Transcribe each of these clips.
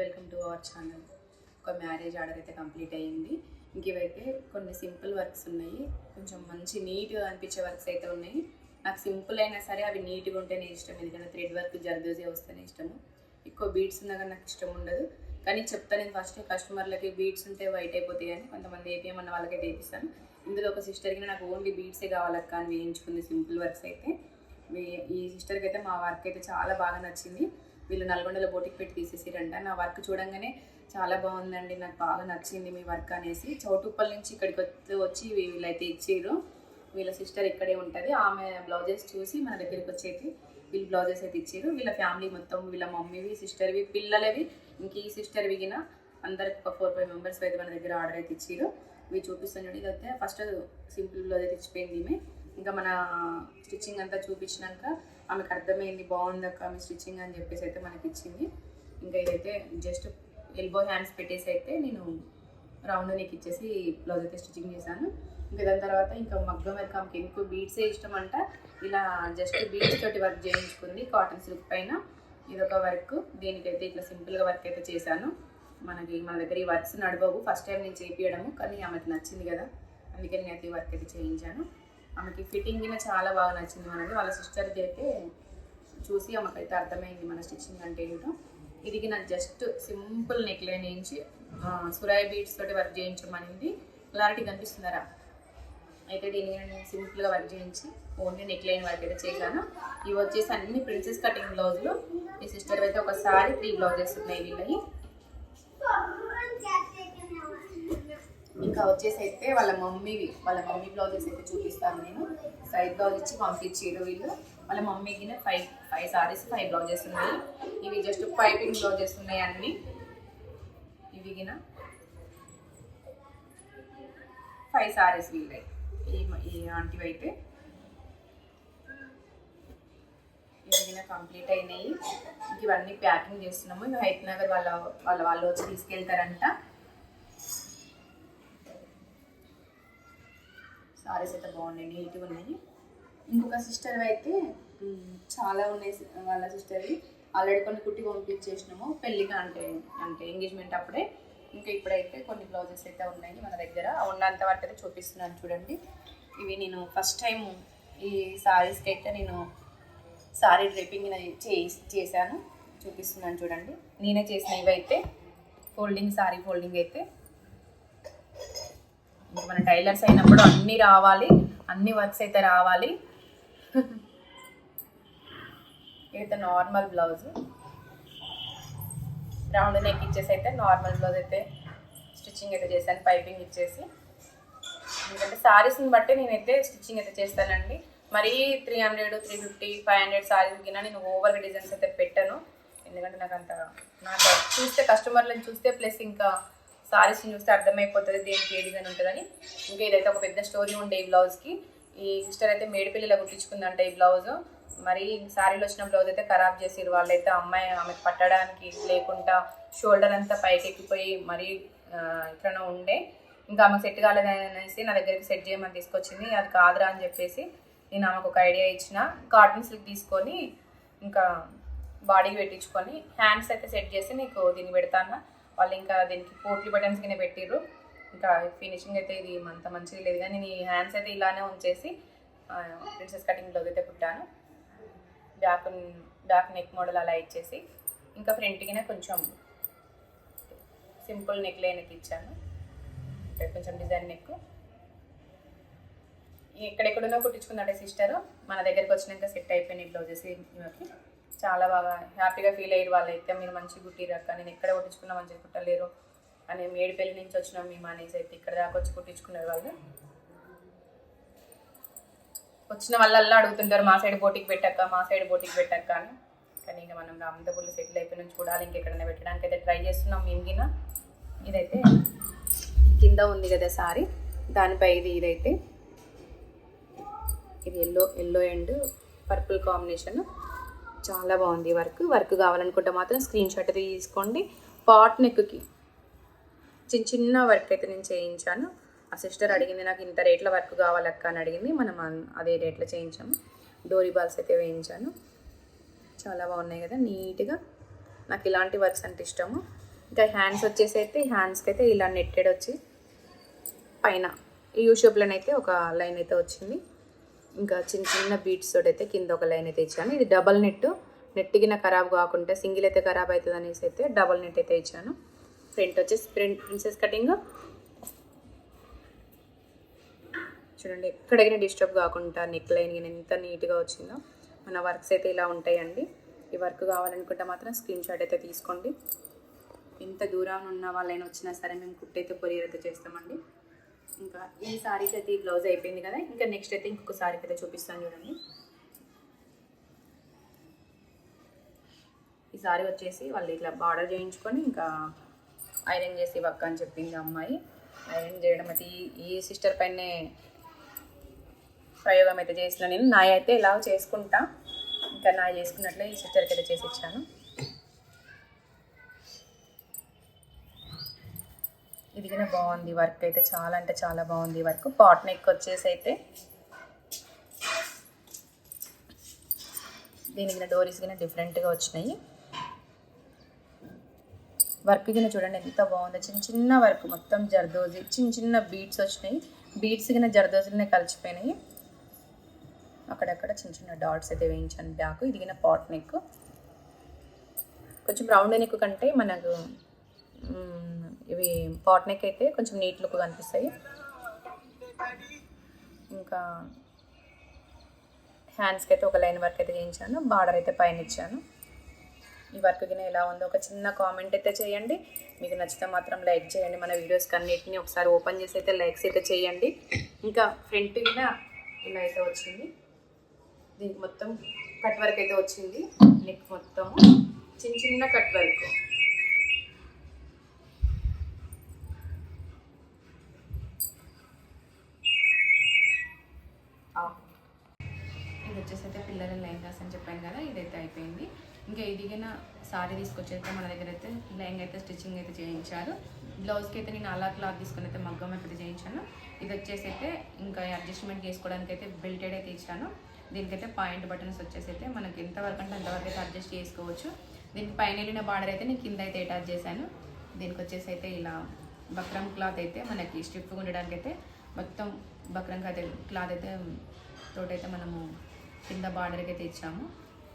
Welcome to our channel. ఒక marriage order అయితే complete అయ్యింది. ఇంక ఇవైతే కొన్ని సింపుల్ వర్క్స్ ఉన్నాయి. కొంచెం మంచి నీట్గా అనిపించే వర్క్స్ అయితే ఉన్నాయి. నాకు సింపుల్ అయినా సరే అవి నీట్గా ఉంటేనే ఇష్టం. ఎందుకంటే థ్రెడ్ వర్క్ జర్దోజీ వస్తేనే ఇష్టము. ఎక్కువ బీట్స్ ఉన్నా కానీ నాకు ఇష్టం ఉండదు. కానీ చెప్తాను నేను ఫస్ట్ కస్టమర్లకి బీట్స్ ఉంటే వైట్ అయిపోతాయి అని. కొంతమంది ఏపీఎం వాళ్ళకైతే వేపిస్తాను ఇందులో ఒక సిస్టర్కి నాకు ఓన్లీ బీట్సే కావాలక్క అని వేయించుకుంది సింపుల్ వర్క్స్ అయితే. ఈ సిస్టర్కి అయితే మా వర్క్ అయితే చాలా బాగా నచ్చింది. వీళ్ళు నల్గొండలో బోటికి పెట్టి తీసేసిరంట. నా వర్క్ చూడంగానే చాలా బాగుందండి. నాకు బాగా నచ్చింది మీ వర్క్ అనేసి. చౌటుప్పల్ నుంచి ఇక్కడికి వచ్చి వచ్చి వీళ్ళైతే ఇచ్చారు వీళ్ళ సిస్టర్ ఇక్కడే ఉంటుంది. ఆమె బ్లౌజెస్ చూసి మన దగ్గరికి వచ్చేది వీళ్ళు బ్లౌజెస్ అయితే ఇచ్చారు వీళ్ళ ఫ్యామిలీ మొత్తం వీళ్ళ మమ్మీవి సిస్టర్వి పిల్లలవి ఇంక ఈ సిస్టర్ విగిన అందరికి ఒక ఫోర్ ఫైవ్ మెంబర్స్ అయితే మన దగ్గర ఆర్డర్ అయితే ఇచ్చారు ఇవి చూపిస్తాను ఇదైతే ఫస్ట్ సింపుల్ బ్లౌజ్ అయితే ఇచ్చిపోయింది ఈమె. ఇంకా మన స్టిచ్చింగ్ అంతా చూపించినాక ఆమెకు అర్థమైంది బాగుంది అక్క ఆమె స్టిచ్చింగ్ అని చెప్పేసి అయితే మనకి ఇచ్చింది ఇంకా ఇదైతే జస్ట్ ఎల్బో హ్యాండ్స్ పెట్టేసి అయితే నేను రౌండ్ నీకు ఇచ్చేసి బ్లౌజ్ అయితే స్టిచ్చింగ్ చేశాను. ఇంకా దాని తర్వాత ఇంకా మగ్గం వర్క్ ఆమెకి ఎందుకు బీడ్సే ఇష్టం అంట ఇలా జస్ట్ బీట్స్ తోటి వర్క్ చేయించుకుంది కాటన్ సిల్క్ పైన. ఇదొక వర్క్ దీనికైతే ఇట్లా సింపుల్గా వర్క్ అయితే చేశాను. మనకి మన దగ్గర ఈ వర్క్స్ నడవవు. ఫస్ట్ టైం నేను చేపియడము కానీ ఆమెకి నచ్చింది కదా. అందుకే నేను అయితే ఈ వర్క్ అయితే చేయించాను. ఆమెకి ఫిట్టింగ్ గిన చాలా బాగా నచ్చింది మనకి వాళ్ళ సిస్టర్కి అయితే చూసి ఆమెకైతే అర్థమైంది మన స్టిచ్చింగ్ అంటే ఏంటో. ఇది నాకు జస్ట్ సింపుల్ నెక్లైన్ వేయించి సురాయి బీడ్స్ తోటి వర్క్ చేయించమనింది. క్లారిటీ కనిపిస్తున్నారా అయితే దీన్ని నేను సింపుల్గా వర్క్ చేయించి ఓన్లీ నెక్లైన్ వర్క్ అయితే చేశాను. ఇవి వచ్చేసి అన్ని ప్రిన్సెస్ కటింగ్ బ్లౌజులు. ఈ సిస్టర్ అయితే ఒకసారి త్రీ బ్లౌజెస్ ఉన్నాయి వీళ్ళకి ఇంకా వచ్చేసి అయితే వాళ్ళ మమ్మీవి వాళ్ళ మమ్మీ బ్లౌజెస్ అయితే చూపిస్తాను నేను. సైడ్ బ్లౌజ్ ఇచ్చి పంపించారు వీళ్ళు. వాళ్ళ మమ్మీకి five five saris five blouses ఉన్నాయి. ఇవి జస్ట్ పైపింగ్ బ్లౌజెస్ ఉన్నాయి అన్ని. ఇవి గిన ఫైవ్ సారీస్ వీళ్ళై ఈ ఆంటీవి అయితే. ఇవి కంప్లీట్ అయినాయి. ఇవన్నీ ప్యాకింగ్ చేస్తున్నాము. ఇవి హైత్ నగర్ వాళ్ళ వాళ్ళ వాళ్ళు వచ్చి తీసుకెళ్తారంట. సారీస్ అయితే బాగున్నాయి నీట్గా ఉన్నాయి. ఇంకొక సిస్టర్ అయితే చాలా ఉన్నాయి సి- వాళ్ళ సిస్టర్వి ఆల్రెడీ కొన్ని కుట్టి పంపించేసినాము పెళ్ళిగా అంటే అంటే ఎంగేజ్మెంట్ అప్పుడే. ఇంకా ఇప్పుడైతే కొన్ని బ్లౌజెస్ అయితే ఉన్నాయి మన దగ్గర. ఉన్నంత వరకు అయితే చూపిస్తున్నాను చూడండి. ఇవి నేను ఫస్ట్ టైం ఈ సారీస్కి అయితే నేను సారీ డ్రేపింగ్ చేసి చేశాను. చూపిస్తున్నాను చూడండి. నేనే చేసిన ఇవైతే. ఫోల్డింగ్ సారీ ఫోల్డింగ్ అయితే. మన టైలర్స్ అయినప్పుడు అన్నీ రావాలి అన్ని వర్క్స్ అయితే రావాలి. ఇదైతే నార్మల్ బ్లౌజ్. రౌండ్ నెక్ ఇచ్చేసి అయితే నార్మల్ బ్లౌజ్ అయితే స్టిచ్చింగ్ అయితే చేశాను పైపింగ్ ఇచ్చేసి. ఎందుకంటే శారీస్ని బట్టి నేనైతే స్టిచ్చింగ్ అయితే చేస్తానండి. మరీ three hundred three fifty five hundred saris కింద నేను ఓవర్ డిజైన్స్ అయితే పెట్టాను. ఎందుకంటే నాకు అంత నాకు చూస్తే కస్టమర్లను చూస్తే ప్లస్ ఇంకా సారీస్ చూస్తే అర్థమైపోతుంది దేనికి ఏ డిజైన్ ఉంటుందని. ఇంకా ఇదైతే ఒక పెద్ద స్టోరీ ఉండే ఈ బ్లౌజ్కి ఈ సిస్టర్ అయితే మేడిపిల్లిలా కుట్టించుకుందంట ఈ బ్లౌజ్ మరి శారీలో వచ్చిన బ్లౌజ్ అయితే ఖరాబ్ చేసిరు వాళ్ళైతే అమ్మాయి ఆమెకు పట్టడానికి లేకుండా షోల్డర్ అంతా పైకి ఎక్కిపోయి మరీ ఇట్లనే ఉండే. ఇంకా ఆమెకు సెట్ కాలేదని అనేసి నా దగ్గరికి సెట్ చేయమని తీసుకొచ్చింది. అది కాదురా అని చెప్పేసి నేను ఆమెకు ఒక ఐడియా ఇచ్చిన. కాటన్ సిల్క్ తీసుకొని ఇంకా బాడీకి పెట్టించుకొని హ్యాండ్స్ అయితే సెట్ చేసి నీకు దీన్ని పెడతాను? వాళ్ళు ఇంకా దీనికి పోట్లీ బటన్స్ కింద పెట్టిర్రు. ఇంకా ఫినిషింగ్ అయితే ఇది అంత మంచిది లేదు. కానీ నేను ఈ హ్యాండ్స్ అయితే ఇలానే ఉంచేసి ప్రిన్సెస్ కటింగ్ బ్లౌజ్ అయితే కుట్టాను. బ్యాక్ బ్యాక్ నెక్ మోడల్ అలా ఇచ్చేసి ఇంకా ఫ్రంట్కినే కొంచెం సింపుల్ నెక్ లైన్కి ఇచ్చాను. అంటే కొంచెం డిజైన్ నెక్ ఎక్కడెక్కడున్నా కుట్టించుకుందంటే సిస్టర్ మన దగ్గరికి వచ్చినాక సెట్ అయిపోయినాయి బ్లౌజెస్ ఈమెకి చాలా బాగా హ్యాపీగా ఫీల్ అయ్యారు వాళ్ళు అయితే మీరు మంచిగా కుట్టిరక్క నేను ఎక్కడ కొట్టించుకున్నా మంచిగా కుట్టలేరు. అని మేడిపల్లి నుంచి వచ్చినాం మేము అనేసి అయితే ఇక్కడ దాకా వచ్చి కుట్టించుకున్నారు వాళ్ళు. వచ్చిన వాళ్ళల్లా అడుగుతుంటారు మా సైడ్ బోటికి పెట్టాక మా సైడ్ బోటికి పెట్టాక అని. కానీ ఇంకా మనం రామతపల్లి సెటిల్ అయిపోయిన చూడాలి ఇంకెక్కడైనా పెట్టడానికి అయితే ట్రై చేస్తున్నాం మేము గిన. ఇదైతే కింద ఉంది కదా సారీ. దానిపై ఇది ఇదైతే ఇది yellow yellow and purple combination చాలా బాగుంది వర్క్ వర్క్ కావాలనుకుంటే మాత్రం స్క్రీన్ షాట్ అయితే తీసుకోండి. పాట్ నెక్కి చిన్న చిన్న వర్క్ అయితే నేను చేయించాను. ఆ సిస్టర్ అడిగింది నాకు ఇంత రేట్ల వర్క్ కావాలక్క? అని అడిగింది. మనం అదే రేట్లో చేయించాము. డోరీ బాల్స్ అయితే వేయించాను. చాలా బాగున్నాయి కదా నీట్గా నాకు ఇలాంటి వర్క్స్ అంటే ఇష్టము. ఇంకా హ్యాండ్స్ వచ్చేసి అయితే హ్యాండ్స్కి అయితే ఇలా నెట్టెడ్ వచ్చి పైన యూ షేప్లోనైతే ఒక లైన్ అయితే వచ్చింది. ఇంకా చిన్న చిన్న బీట్స్ తోటి అయితే కింద ఒక లైన్ అయితే ఇచ్చాను. ఇది డబల్ నెట్ నెట్ గిన ఖరాబ్ కాకుండా సింగిల్ అయితే ఖరాబ్ అవుతుంది అనేసి అయితే డబల్ నెట్ అయితే ఇచ్చాను. ప్రింట్ వచ్చేసి ప్రింట్ ప్రిన్సెస్ కటింగ్ చూడండి ఎక్కడైనా డిస్టర్బ్ కాకుండా నెక్ లైన్ ఎంత నీట్గా వచ్చిందో. మన వర్క్స్ అయితే ఇలా ఉంటాయండి. ఈ వర్క్ కావాలనుకుంటే మాత్రం స్క్రీన్ షాట్ అయితే తీసుకోండి. ఎంత దూరం ఉన్న వాళ్ళైనా వచ్చినా సరే మేము కుట్టయితే కొరియర్ అయితే చేస్తామండి. ఇంకా ఈ సారీకి అయితే ఈ బ్లౌజ్ అయిపోయింది కదా ఇంకా నెక్స్ట్ అయితే ఇంకొక సారీకి అయితే చూపిస్తాను చూడండి. ఈ సారీ వచ్చేసి వాళ్ళు ఇట్లా బార్డర్ చేయించుకొని ఇంకా ఐరన్ చేసి వక్క అని చెప్పింది అమ్మాయి. ఐరన్ చేయడం అయితే ఈ ఈ సిస్టర్ పైనే ప్రయోగం అయితే చేసిన నేను. నా అయితే ఇలా చేసుకుంటా. ఇంకా నా చేసుకున్నట్లే ఈ సిస్టర్కి అయితే చేసి ఇచ్చాను. ఇది కూడా బాగుంది వర్క్ అయితే చాలా అంటే చాలా బాగుంది వర్క్. పాట్ నెక్ వచ్చేసి అయితే దీనికి డోరీస్ కింద డిఫరెంట్గా వచ్చినాయి. వర్క్ కింద చూడండి ఎంత బాగుందో. చిన్న చిన్న వర్క్ మొత్తం జర్దోజీ చిన్న చిన్న బీట్స్ వచ్చినాయి. బీట్స్ కింద జర్దోజీలనే కలిసిపోయినాయి. అక్కడక్కడ చిన్న చిన్న డాట్స్ అయితే వేయించాను బ్యాక్. ఇది కింద పాట్ నెక్ కొంచెం రౌండ్ నెక్ కంటే మనకు ఇవి పాట్ నెక్ అయితే కొంచెం నీట్ లుక్ కనిపిస్తాయి. ఇంకా హ్యాండ్స్కి అయితే ఒక లైన్ వర్క్ అయితే చేయించాను బార్డర్ అయితే పైన ఇచ్చాను. ఈ వర్క్ కింద ఎలా ఉందో ఒక చిన్న కామెంట్ అయితే చేయండి. మీకు నచ్చితే మాత్రం లైక్ చేయండి. మన వీడియోస్కి అన్నిటిని ఒకసారి ఓపెన్ చేసి అయితే లైక్స్ అయితే చేయండి. ఇంకా ఫ్రంట్ కింద ఇలా అయితే వచ్చింది. దీనికి మొత్తం కట్ వర్క్ అయితే వచ్చింది. నెక్ మొత్తం చిన్న చిన్న కట్ వర్క్ పిల్లల లెహంగాస్ అని చెప్పాను కదా ఇదైతే అయిపోయింది. ఇంకా ఇదిగిన సారీ తీసుకొచ్చేస్తే మన దగ్గర అయితే లెహంగా అయితే స్టిచ్చింగ్ అయితే చేయించారు. బ్లౌజ్కి అయితే నేను అలా క్లాత్ తీసుకొని అయితే మగ్గం అయితే చేయించాను. ఇది వచ్చేసి అయితే ఇంకా అడ్జస్ట్మెంట్ చేసుకోవడానికి అయితే బెల్టెడ్ అయితే ఇచ్చాను. దీనికైతే పాయింట్ బటన్స్ వచ్చేసి అయితే మనకి ఎంతవరకు అంటే అంతవరకు అయితే అడ్జస్ట్ చేసుకోవచ్చు. దీనికి పైన వెళ్ళిన బార్డర్ అయితే నేను కింద అయితే అటాచ్ చేశాను. దీనికి వచ్చేసి అయితే ఇలా బక్రం క్లాత్ అయితే మనకి స్టిఫ్గా ఉండడానికి అయితే మొత్తం బక్రం క్లాత్ క్లాత్ అయితే తోటైతే మనము కింద బార్డర్కి అయితే ఇచ్చాము.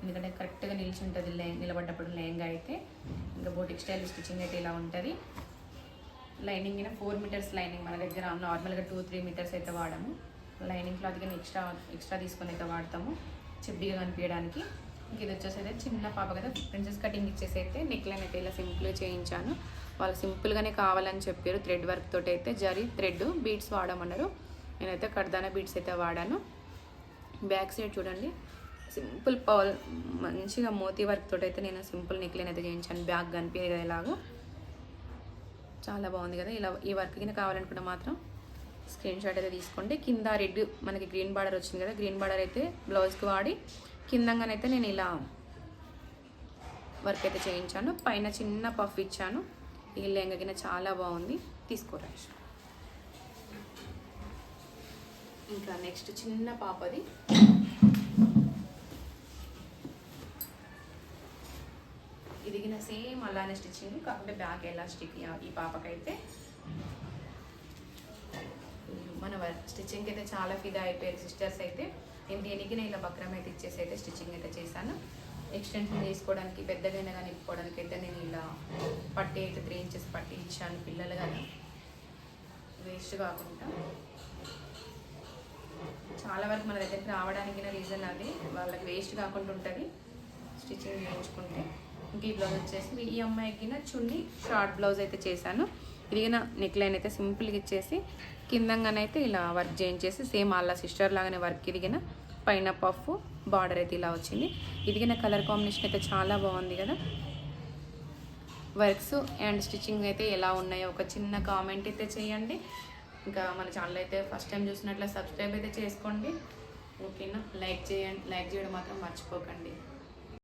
ఎందుకంటే కరెక్ట్గా నిలిచి ఉంటుంది లే నిలబడ్డప్పుడు లెహంగా అయితే. ఇంకా బోటిక్ స్టైల్ స్టిచ్చింగ్ అయితే ఇలా ఉంటుంది. లైనింగ్ అయినా ఫోర్ మీటర్స్ లైనింగ్ మన దగ్గర నార్మల్గా టూ త్రీ మీటర్స్ అయితే వాడము. లైనింగ్ క్లాత్ కానీ ఎక్స్ట్రా ఎక్స్ట్రా తీసుకొని అయితే వాడతాము. చెబ్బిగా కనిపించడానికి. ఇంక ఇది వచ్చేసి అయితే చిన్న పాప కదా ప్రిన్సెస్ కటింగ్ ఇచ్చేసి అయితే నెక్ లైన్ అయితే ఇలా సింపుల్గా చేయించాను. వాళ్ళు సింపుల్గానే కావాలని చెప్పారు. థ్రెడ్ వర్క్ తోటి అయితే జరి థ్రెడ్ బీడ్స్ వాడమన్నారు. నేనైతే కడ్దానా బీడ్స్ అయితే వాడాను. బ్యాక్ సైడ్ చూడండి. సింపుల్ పౌల్ మంచిగా మోతీ వర్క్ తోటి అయితే నేను సింపుల్ నెక్లైన్ అయితే చేయించాను. బ్యాక్ కనిపించేది కదా ఇలాగా. చాలా బాగుంది కదా. ఇలా ఈ వర్క్ కింద కావాలనుకుంటే మాత్రం స్క్రీన్ షాట్ అయితే తీసుకోండి. కింద రెడ్ మనకి గ్రీన్ బార్డర్ వచ్చింది కదా. గ్రీన్ బార్డర్ అయితే బ్లౌజ్కి వాడి కిందంగానైతే నేను ఇలా వర్క్ అయితే చేయించాను. పైన చిన్న పఫ్ ఇచ్చాను. ఈ లెంగ కింద చాలా బాగుంది. తీసుకోరా? ఇంకా నెక్స్ట్ చిన్న పాపది. ఇదిగిన సేమ్ అలానే స్టిచ్చింగ్ కాకుండా బ్యాక్ ఎలాస్టిక్ ఈ పాపకైతే. మన స్టిచ్చింగ్ అయితే చాలా ఫిదా అయిపోయారు సిస్టర్స్ అయితే. నేను దేనికి నేను ఇలా బక్రం అయితే ఇచ్చేసి అయితే స్టిచ్చింగ్ అయితే చేశాను. ఎక్స్టెన్షన్ చేసుకోవడానికి పెద్దగైనా కానీ ఇప్పుకోవడానికి అయితే నేను ఇలా పట్టి అయితే త్రీ ఇంచెస్ పట్టి ఇచ్చాను పిల్లలు కానీ వేస్ట్ కాకుండా. చాలా వరకు మన దగ్గరికి రావడానికి రీజన్ అది వాళ్ళకి వేస్ట్ కాకుండా ఉంటుంది. స్టిచ్చింగ్ చేయించుకుంటే. ఇంకా ఈ బ్లౌజ్ వచ్చేసి ఈ అమ్మాయికి చున్నీ షార్ట్ బ్లౌజ్ అయితే చేశాను. ఇదిగిన నెక్ లైన్ అయితే సింపుల్గా ఇచ్చేసి కిందంగానైతే ఇలా వర్క్ చేయించేసి సేమ్ వాళ్ళ సిస్టర్ లాగానే వర్క్ ఇదిగిన పైన పఫ్ బార్డర్ అయితే ఇలా వచ్చింది. ఇదిగిన కలర్ కాంబినేషన్ అయితే చాలా బాగుంది కదా. వర్క్స్ అండ్ స్టిచ్చింగ్ అయితే ఎలా ఉన్నాయో ఒక చిన్న కామెంట్ అయితే చేయండి. ఇంకా మన ఛానల్ అయితే ఫస్ట్ టైం చూసినట్లే సబ్స్క్రైబ్ అయితే చేసుకోండి. ఓకేనా లైక్ చేయండి. లైక్ చేయడం మాత్రం మర్చిపోకండి.